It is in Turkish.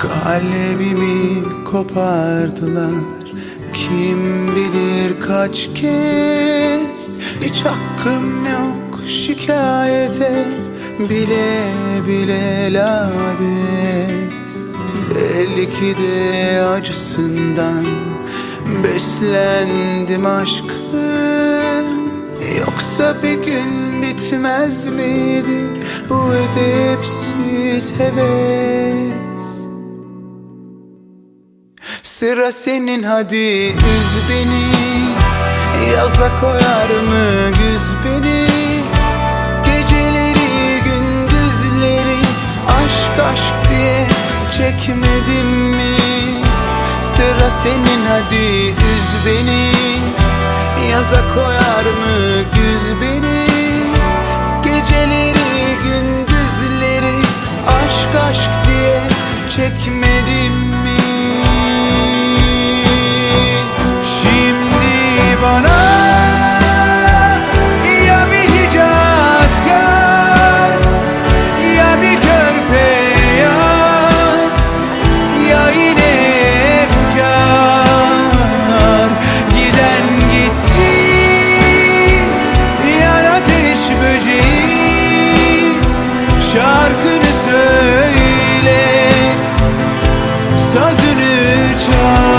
Kalbimi kopardılar. Kim bilir kaç kez? Hiç hakkım yok şikayete. Bile bile lades Belki de acısından Beslendim aşkın Yoksa bir gün bitmez miydi Bu edepsiz heves Sıra senin hadi üz beni. Yaza koyar mı güz beni? Geceleri gündüzleri Aşk aşk diye çekmedim mi? Sıra senin hadi üz beni. Yaza koyar mı güz beni Şarkını söyle Sazını çal